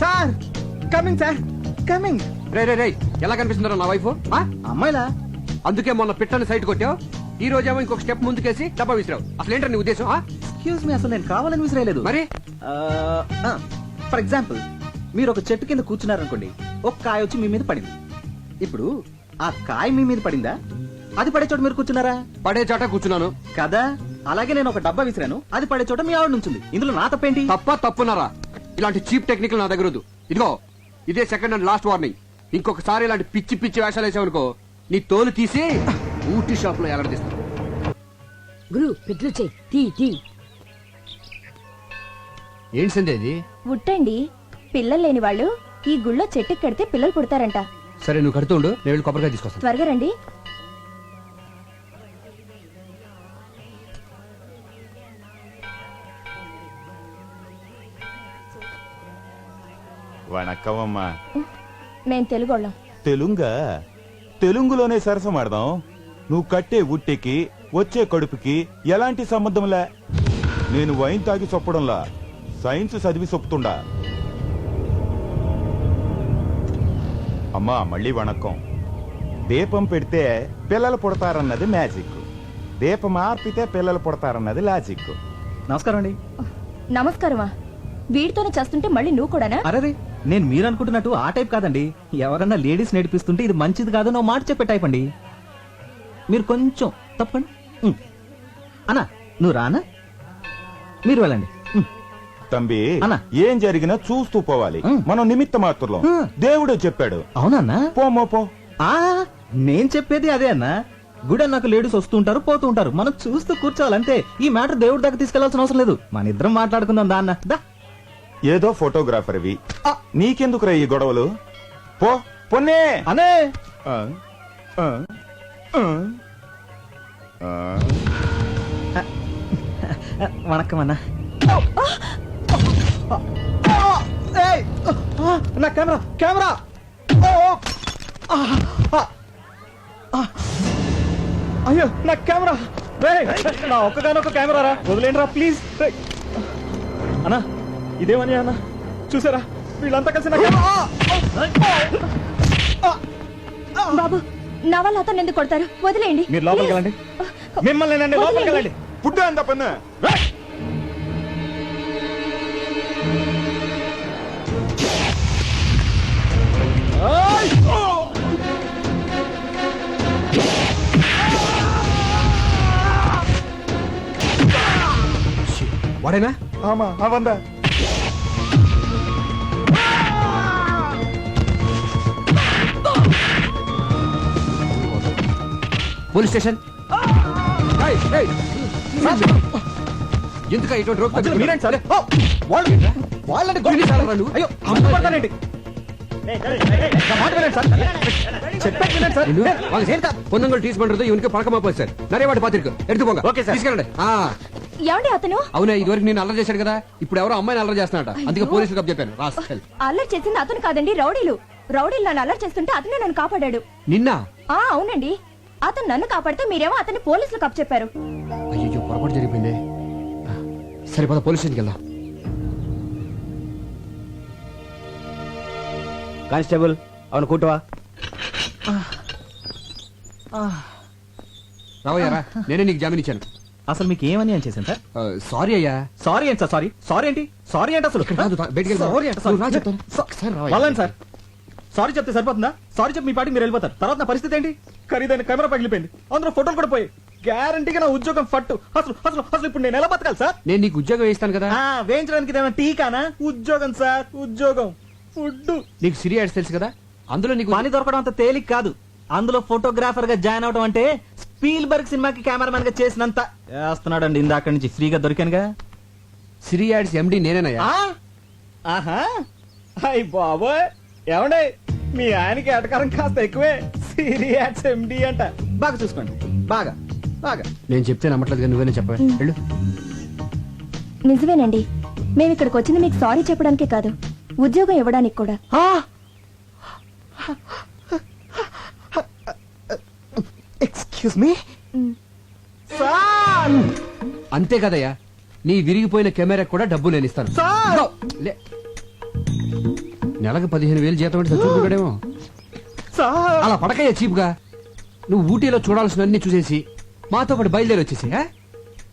Sir! Coming sir! Coming! రే రే రే ఎలా కనిపిస్తుందో నా వైఫ్? అమ్మాయిలా? అందుకే మొన్న పిట్టని సైట్ కొట్టావు. ఈ రోజేమో ఇంకొక స్టెప్ ముందుకేసి డబ్బా విసిరావు. అసలు ఏంటో నీ ఉద్దేశం? ఎక్స్క్యూజ్ మీ అసలు నేను కావాలని విసిరేయలేదు. మరి? ఫర్ ఎగ్జాంపుల్ మీరు ఒక చెట్టు కింద కూర్చున్నారనుకోండి ఒక కాయ వచ్చి మీ మీద పడింది. ఇప్పుడు ఆ కాయ మీ మీద పడిందా? అది పడే చోట మీరు కూర్చున్నారా? పడే చోట కూర్చున్నాను. కదా? అలాగే నేను ఒక డబ్బా విసిరాను అది పడే చోట మీ ఆవిడ నుంచింది. ఇందులో నా తప్పేంటి? తప్ప తప్పున్నారా? ఇలాంటి చీప్ టెక్నిక్ నా దగ్గర వద్దు. ఇదిగో ఇదే సెకండ్ అండ్ లాస్ట్ వార్నింగ్. ఇంకొకసారి ఇలాంటి పిచ్చి పిచ్చి వేషాలు వేసావనుకో నీ తోలు తీసి ఊటీ షాప్లో ఎగరదీస్తాను గురు పెట్లు చెయ్యి తీ తీ. ఏంటి సందే ఇది? ఉట్టండి. పిల్లలు లేని వాళ్ళు ఈ గుళ్ళో చెట్టుకి కడితే పిల్లలు పుడతారంట. సరే నువ్వు కడుతుండు నేను వెళ్ళి కొబ్బరికాయ తీసుకొస్తాను. త్వరగా రండి. వణక్కవమ్మా మేం తెలుగోళ్ళం. తెలుంగా? తెలుగులోనే సరసమాడదాం నువ్వు కట్టే ఉట్టికి వచ్చే కడుపుకి ఎలాంటి సంబంధంలే నేను వైన్ తాగి చొప్పడంలా సైన్స్ చదివి చొప్పుతుండా. అమ్మా మళ్ళీ వణక్కం దీపం పెడితే పిల్లలు పుడతారన్నది మ్యాజిక్. దీపం ఆర్పితే పిల్లలు పుడతారన్నది లాజిక్. నమస్కారం అండి. నమస్కారమా? వీడితోనే చేస్తుంటే మళ్ళీ నువ్వు కూడానా? అరే నేను మీరు అనుకుంటున్నట్టు ఆ టైప్ కాదండి. ఎవరన్నా లేడీస్ నడిపిస్తుంటే ఇది మంచిది కాదు నువ్వు మాట చెప్పే టైప్ అండి. మీరు కొంచెం తప్పండి. ఉమ్. అన్నా నువ్వు రానా మీరు వెళ్ళండి. తంబి. ఏం జరిగినా చూస్తూ పోవాలి. మనం నిమిత్త మాత్రం ఉమ్. దేవుడే చెప్పాడు. అవునన్నా పోమో పో ఆ నేను చెప్పేది అదే అన్నా. గుడి అన్నాక లేడీస్ వస్తూ ఉంటారు పోతూ ఉంటారు. మనం చూస్తూ కూర్చోవాలి అంతే. ఈ మ్యాటర్ దేవుడి దగ్గర తీసుకెళ్ళాల్సిన అవసరం లేదు. మన ఇద్దరం మాట్లాడుకుందాం దా అన్న. దా. ఏదో ఫోటోగ్రాఫర్వి. నీకెందుకురా ఈ గొడవలు? పో పొన్నే! అనే! ఆ, నా కెమెరా కెమెరా! ఆ. అయ్యో నా కెమెరా. నా ఒక్కగానొక్క కెమెరా రా వదిలేండి రా ప్లీజ్. అన్నా. ఇదేమని అన్న? చూసారా? వీళ్ళంతా కలిసి నా కెమెరా ఆ! ఆ! బాబు నా వల్ల అతను ఎందుకు కొడతారు? వదిలేయండి. మీరు లోపలికి వెళ్ళండి. మిమ్మల్ని నండి లోపలికి వెళ్ళండి. పుట్టు అంత పన్ను! వాడేనా? ఆమా అవందా పోలీస్ స్టేషన్ ఏయ్, ఏయ్. ఎందుకా ఇటువంటి రోగ్ అసలు మీరేంటి సార్ ఓ! వాళ్ళు వాళ్ళని ఎన్ని సార్లు రా నువ్వు? అయ్యో అమ్ముపడతానేంటి నా మాట వినండి సార్ చెప్పేది వినండి సార్ నిన్ను వాళ్ళు சேர்த்தா பொண்ணுங்கள் டீஸ் பண்றது இவனுக்கு பழக்கமா போய் சார் நிறைய வாட்டி பாத்திருக்கு எடுத்து போங்க ఓకే సార్. తీసుకెళ్ళండి ఆ, ఏమండి అతను అవునా ఇదివరకు నేను అల్లరి చేశాడు కదా ఇప్పుడు ఎవరో అమ్మాయిని అల్లరి చేస్తున్నాడట అందుకే పోలీసులకు చెప్పాను రాస్కెల్ అల్లరి చేసింది అతను కాదండి రౌడీలు రౌడీలు నన్ను అల్లరి చేస్తుంటే అతనే నన్ను కాపాడాడు నిన్న ఆ అవునండి అతను నన్ను కాపాడితే మీరేమో అతన్ని పోలీసులకు అప్పచెప్పారు. అయ్యో పొరపాటు జరిగిపోయింది. ఆ, సరే పద పోలీస్ స్టేషన్కి వెళ్దాం. కానిస్టేబుల్ అవును కూటవా రావయ్యారా నేనే నీకు జామీన్ ఇచ్చాను. అసలు మీకు ఏమని అని చేశాను సార్? సారీ అయ్యా. సారీ ఏంటి సార్ సారీ? సారీ ఏంటి? సారీ ఏంటి అసలు. Sorry sir. సారీ చెప్తే సరిపోతుందా? సారీ చెప్పి మీ పాటికి మీరు వెళ్ళిపోతారు. తర్వాత నా పరిస్థితి ఏంటి? ఖరీదైన కెమెరా పగిలిపోయింది అందులో ఫోటోలు కూడా పోయి గ్యారంటీగా నా ఉద్యోగం ఫట్టు. అసలు అసలు అసలు ఇప్పుడు నేను ఎలా బతకాలి సార్? నేను నీకు ఉద్యోగం వేయిస్తాను కదా? ఆ, వేయించడానికి ఇదేమైనా టీకానా ఉద్యోగం సార్ ఉద్యోగం. ఫుడ్ నీకు సిరి యాడ్స్ తెలుసు కదా? అందులో నీకు పని దొరకడం అంత తేలిక కాదు. అందులో ఫోటోగ్రాఫర్గా జాయిన్ అవడం అంటే స్పీల్ బర్గ్ సినిమాకి కెమెరామెన్గా చేసినంత. చేస్తున్నాడండి ఇందాక నుంచి ఫ్రీగా దొరికానుగా? సిరి యాడ్స్ ఎండి నేనేనయ్యా. ఆ? ఆహా. అయ్ బాబోయ్. ఏమండే? మీ ఆయనకి ఎటకారం కాస్త ఎక్కువే. సీరియస్ ఎండి అంట. బాగా చూసుకోండి. బాగా. బాగా. నేను చెప్తే నమ్మట్లేదు కానీ నువ్వేనే చెప్పా వెళ్ళు. నిజమేనండి. మేము ఇక్కడికి వచ్చింది మీకు సారీ చెప్పడానికే కాదు. ఉద్యోగం ఇవ్వడానికి కూడా. Excuse me sir! అంతే కదయ్యా. నీ విరిగిపోయిన కెమెరా కూడా డబ్బు నేను ఇస్తాను. సార్! నెలకు పదిహేను వేలు జీతం అంటే చచ్చుకుంటాడేమో సార్. అలా పడకయ్యా చీప్గా. నువ్వు ఊటీలో చూడాల్సినవన్నీ చూసేసి మాతో పాటు బయలుదేరి వచ్చేసి ఆ?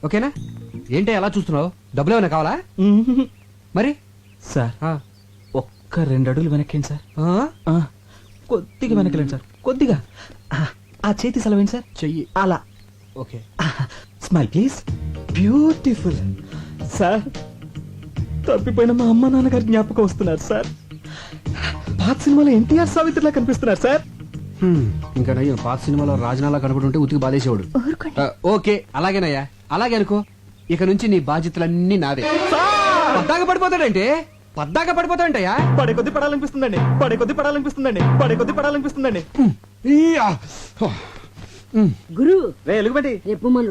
ఓకేనా? ఏంటి ఎలా చూస్తున్నావు? డబ్బులు ఏమైనా కావాలా? మరి? సార్ ఆ. ఒక్క రెండు అడుగులు వెనక్కేండి సార్. ఆ? ఆ, కొద్దిగా వెనకలేండి సార్. కొద్దిగా. ఆ, ఆ చేతి సెలవేండి సార్? చెయ్యి. అలా. Okay. Smile please. Beautiful. Sir తప్పిపోయిన మా అమ్మ నాన్నగారి జ్ఞాపకం వస్తున్నారు సార్. పాత సినిమాలో ఎన్టీఆర్ సావిత్రిలా కనిపిస్తున్నారు సార్. హ్మ్, ఇంకా నయ్యం పాత సినిమాలో రాజనాలా కనబడుంటే ఉతికి బాధేసేవాడు. ఊరుకోండి. ఆ, ఓకే అలాగేనయ్యా అలాగే అనుకో. ఇక నుంచి నీ బాధ్యతలన్నీ నావే. పద్దాక పడిపోతాడంటే? పద్దాక పడిపోతాడంటయ్యా? పడే కొద్ది పడాలనిపిస్తుందండి పడే కొద్ది పడాలనిపిస్తుందండి పడే కొద్ది పడాలనిపిస్తుందండి. గురు. రే ఎలుగుబంటి రేపు మన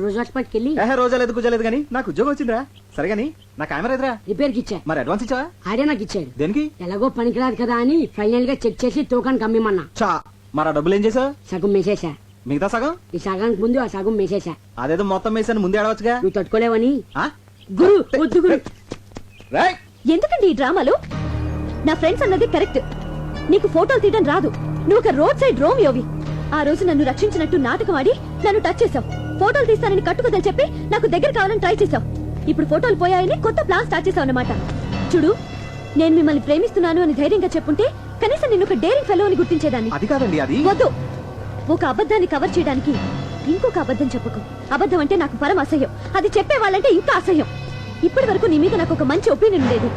వెళ్ళి. రోజా లేదు కానీ నాకు ఉద్యోగం వచ్చిందిరా. సరే గాని నా కెమెరా ఎదురా. రిపేర్కి ఇచ్చా. మరి అడ్వాన్స్ ఇచ్చావా? ఆడే నాకు ఇచ్చాడు. దేనికి? ఎలాగో పనికిరాదు కదా అని ఫైనల్గా చెక్ చేసి తూకానికి అమ్మిమన్నా చా మరి డబ్బులు ఏం చేసావు? సగం మేసేసా మిగతా సగం? ఈ సగానికి ముందు ఆ సగం మేసేసా అదేదో మొత్తం వేసాను ముందే ఆడవచ్చుగా. నువ్వు తట్టుకోలేవని. ఆ? గురు వద్దు గురు. రేయ్! ఎందుకండి ఈ డ్రామాలు? నా ఫ్రెండ్స్ అన్నది కరెక్ట్ నీకు ఫోటోలు తీయడం రాదు. నువ్వు ఒక రోడ్ సైడ్ రోమియోవి. ఆ రోజు నన్ను రక్షించినట్టు నాటకం ఆడి నన్ను టచ్ చేసావు ఫోటోలు తీస్తానని కట్టుకదని చెప్పి నాకు దగ్గర కావాలని ట్రై చేసావు ఇప్పుడు ఫోటోలు పోయాయని కొత్త ప్లాన్ స్టార్ట్ చేసావు అన్నమాట. చూడు నేను మిమ్మల్ని ప్రేమిస్తున్నాను అని ధైర్యంగా చెప్పుంటే కనీసం నిన్ను ఒక డేరింగ్ ఫెలో అని గుర్తించేదాన్ని. అది కాదండి అది వద్దు. ఒక అబద్ధాన్ని కవర్ చేయడానికి ఇంకొక అబద్ధం చెప్పకు. అబద్ధం అంటే నాకు పరమ అసహ్యం. అది చెప్పే వాళ్ళంటే ఇంకా అసహ్యం. ఇప్పటి వరకు నీ మీద నాకు ఒక మంచి ఒపీనియన్ ఉండేది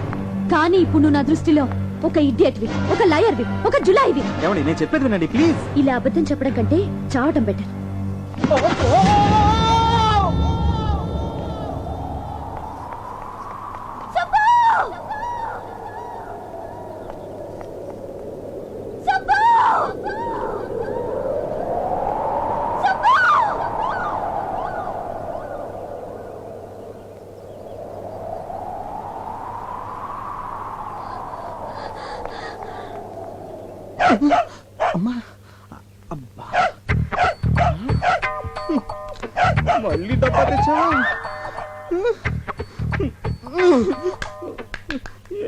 కానీ ఇప్పుడు నువ్వు నా దృష్టిలో ఒక ఇడియట్వి ఒక లయర్వి ఒక జులాయివి ఏమండి నేను చెప్పేది వినండి ప్లీజ్ ఇలా అబద్ధం చెప్పడం కంటే చావటం బెటర్ అమ్మా అబ్బా మళ్ళీ డబ్బా తెచ్చావా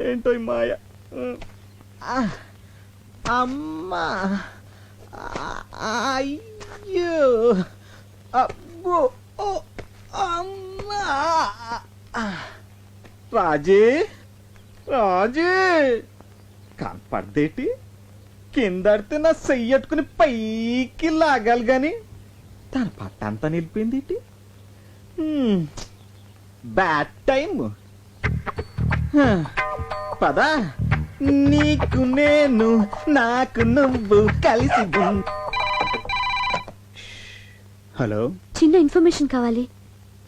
ఏంటో మాయ? అమ్మా అయ్యో. అబ్బో అమ్మా. రాజీ రాజీ. కనపడదేటి? కిందడితే నా చెయ్యట్టుకుని పైకి లాగాలి గాని తన పట్టంతా నిలిపింది. బ్యాడ్ టైం హ. పద. నీకు నేను నాకు నువ్వు కలిసి హలో చిన్న ఇన్ఫర్మేషన్ కావాలి.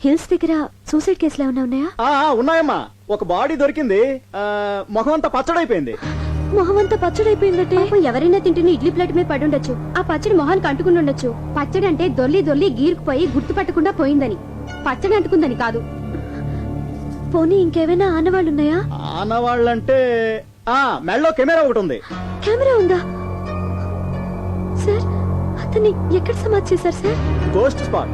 హిల్స్ దగ్గర సూసైడ్ కేసులు ఏమైనా ఉన్నాయా? ఆ ఉన్నాయమ్మా. ఒక బాడీ దొరికింది. ఆ, ముఖం అంతా పచ్చడైపోయింది. మొహం అంతా పచ్చడైపోయిందంటే ఎవరైనా తింటున్న ఇడ్లీ ప్లేట్ మీద పడి ఉండొచ్చు. ఆ పచ్చడి మొహానికి అంటుకుని ఉండొచ్చు. పచ్చడి అంటే దొల్లి దొల్లి గీరుకుపోయి గుర్తుపట్టకుండా పోయిందని. పచ్చడి అంటుకుందని కాదు. పోనీ ఇంకేమైనా ఆనవాళ్ళు ఉన్నాయా ఆనవాళ్ళంటే ఆ మెళ్ళో కెమెరా ఒకటి ఉంది కెమెరా ఉందా? సార్ అతన్ని ఎక్కడ సమాధి చేశారు సార్? Ghost spot.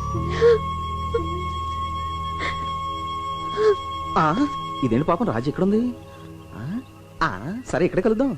ఇదేంటి పాపం? రాజు ఎక్కడుంది? ఆ, ఆ, సరే ఇక్కడే కలుద్దాం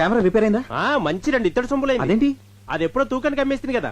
కెమెరా రిపేర్ అయిందా? ఆ మంచి రెండు ఇత్తడి సొమ్ములైంది అదేంటి? అది ఎప్పుడో తూకానికి అమ్మేస్తుంది కదా.